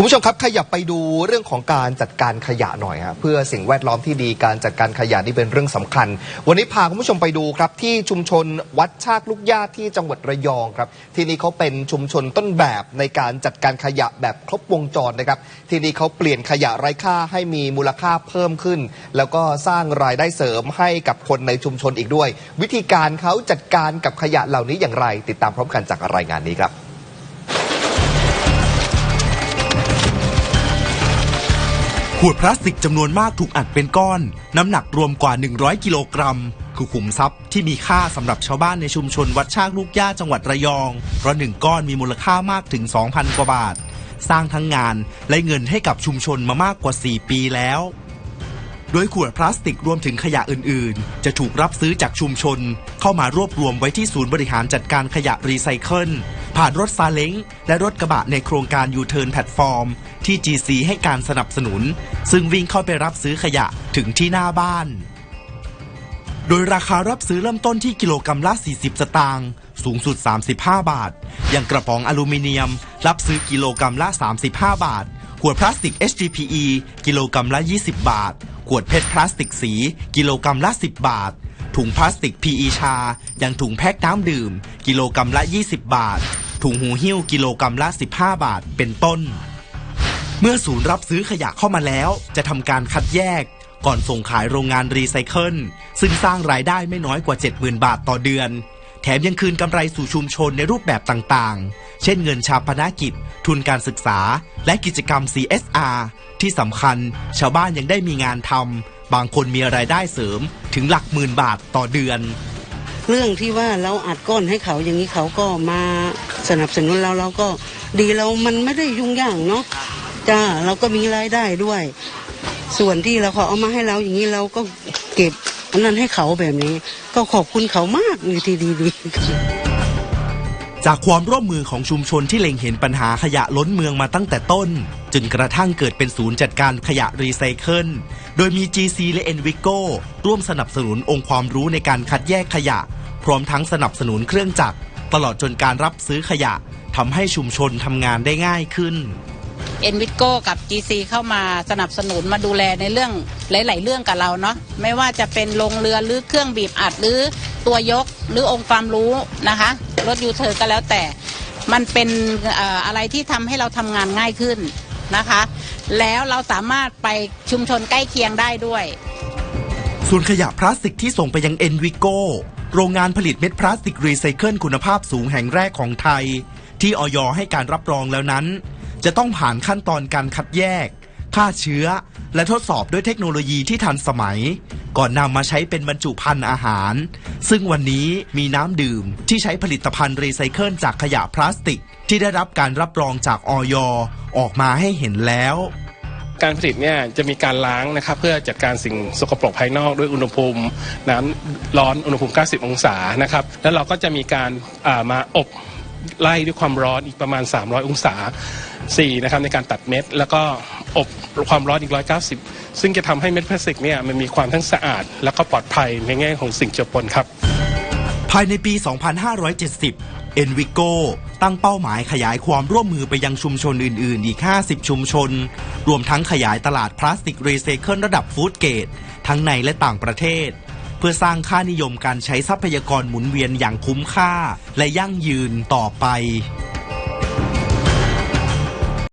คุณผู้ชมครับขยับไปดูเรื่องของการจัดการขยะหน่อยฮะเพื่อสิ่งแวดล้อมที่ดีการจัดการขยะนี่เป็นเรื่องสำคัญ วันนี้พาคุณผู้ชมไปดูครับที่ชุมชนวัดชากลูกยาที่จังหวัดระยองครับที่นี่เขาเป็นชุมชนต้นแบบในการจัดการขยะแบบครบวงจรนะครับที่นี่เขาเปลี่ยนขยะไร้ค่าให้มีมูลค่าเพิ่มขึ้น แล้วก็สร้างรายได้เสริมให้กับคนในชุมชนอีกด้วย วิธีการเขาจัดการกับขยะเหล่านี้อย่างไร ติดตามพร้อมกันจากรายงานนี้ครับ ขวดพลาสติกจำนวนมากถูกอัดเป็นก้อน น้ำหนักรวมกว่า 100 กิโลกรัม คือขุมทรัพย์ที่มีค่าสำหรับชาวบ้านในชุมชนวัดชากลูกย่าจังหวัดระยอง เพราะหนึ่งก้อนมีมูลค่ามากถึง 2,000 กว่าบาท สร้างทั้งงานและเงินให้กับชุมชนมามากกว่า 4 ปีแล้ว โดยขวดพลาสติกรวมถึงขยะอื่น ๆ จะถูกรับซื้อจากชุมชน เข้ามารวบรวมไว้ที่ศูนย์บริหารจัดการขยะรีไซเคิล ผ่านรถซาเล้งและรถกระบะในโครงการยูเทิร์นแพลตฟอร์ม ที่ GC ให้การสนับสนุน ซึ่งวิ่งเข้าไปรับซื้อขยะถึงที่หน้าบ้าน โดยราคารับซื้อเริ่มต้นที่กิโลกรรัมละ 40 สตางค์สูงสุด 35 บาท อย่างกระป๋องอลูมิเนียม รับซื้อกิโลกรรัมละ 35 บาท ขวดพลาสติก HDPE กิโลกรรัมละ 20 บาท ขวดเพชรพลาสติกสี กิโลกรรัมละ 10 บาทถุงพลาสติก PE ชา อย่างถุงแพ็คน้ำดื่ม กิโลกรรัมละ 20 บาท ถุงหูหิ้วกิโลกรรัมละ 15 บาท เป็นต้น เมื่อศูนย์รับซื้อขยะเข้ามาแล้ว จะทำการคัดแยก ก่อนส่งขายโรงงานรีไซเคิลซึ่งสร้างรายได้ไม่น้อยกว่า 70,000 บาทต่อเดือน แถมยังคืนกำไรสู่ชุมชนในรูปแบบต่างๆ เช่นเงินชาปนกิจ ทุนการศึกษา และกิจกรรม CSR ที่สำคัญ ชาวบ้านยังได้มีงานทำบางคนมีรายได้เสริมถึงหลักหมื่นบาทต่อเดือน เรื่องที่ว่าเราอัดก้อนให้เขาอย่างนี้เขาก็มาสนับสนุนเราเราก็ดีเรามันไม่ได้ยุ่งยากเนาะจ้าเราก็มีรายได้ด้วย ส่วนที่เราขาเอามาให้เราอย่างนี้เราก็เก็บอันนั้นให้เขาแบบนี้ ก็ขอบคุณเขามากเลยที่ดีๆจากความร่วมมือของชุมชนที่เล็งเห็นปัญหาขยะล้นเมืองมาตั้งแต่ต้น จนกระทั่งเกิดเป็นศูนย์จัดการขยะรีไซเคิลโดยมี GC และ Envigo ร่วมสนับสนุนองค์ความรู้ในการคัดแยกขยะ ร้อมทั้งสนับสนุนเครื่องจักร ตลอดจนการรับซื้อขยะทำให้ชุมชนทำงานได้ง่ายขึ้นเอ็นวิทโกกับ GC เข้ามาสนับสนุนมาดูแลในเรื่องหลาย ๆ เรื่องกับเราเนาะไม่ว่าจะเป็นลงเรือหรือเครื่องบีบอัดหรือตัวยกหรือองค์ความรู้นะคะรถยูเทอร์ก็แล้วแต่ มันเป็นเอ่ออะไรที่ทำให้เราทำงานง่ายขึ้นนะคะ แล้วเราสามารถไปชุมชนใกล้เคียงได้ด้วย ส่วนขยะพลาสติกที่ส่งไปยัง Envigo โโรงงานผลิตเม็ดพลาสติกรีไซเคิลคุณภาพสูงแห่งแรกของไทย ที่ออยให้การรับรองแล้วนั้น จะต้องผ่านขั้นตอนการคัดแยกฆ่าเชื้อ และทดสอบด้วยเทคโนโลยีที่ทันสมัย ก่อนนำมาใช้เป็นบรรจุภัณฑ์อาหาร ซึ่งวันนี้มีน้ำดื่มที่ใช้ผลิตภัณฑ์รีไซเคิลจากขยะพลาสติก ที่ได้รับการรับรองจากออยออกมาให้เห็นแล้ว การผลิตเนี่ยจะมีการล้างนะครับเพื่อจัดการสิ่งสกปรกภายนอกด้วยอุณหภูมิ น้ำร้อนอุณหภูมิ 90 องศานะครับแล้วเราก็จะมีการมาอบไล่ด้วยความร้อนอีกประมาณ 300 องศา4นะครับในการตัดเม็ด แล้วก็อบความร้อนอีก 190 ซึ่งจะทำให้เม็ดพลาสติกเนี่ยมันมีความทั้งสะอาด แล้วก็ปลอดภัยในแง่ของสิ่งเจือปนครับ ภายในปี 2570 เอนวิกโกตั้งเป้าหมายขยายความร่วมมือไปยังชุมชนอื่น ๆ อีก 50 ชุมชน รวมทั้งขยายตลาดพลาสติกรีไซเคิลระดับฟู้ดเกรดทั้งในและต่างประเทศ เพื่อสร้างค่านิยมการใช้ทรัพยากรหมุนเวียนอย่างคุ้มค่า และยั่งยืนต่อไป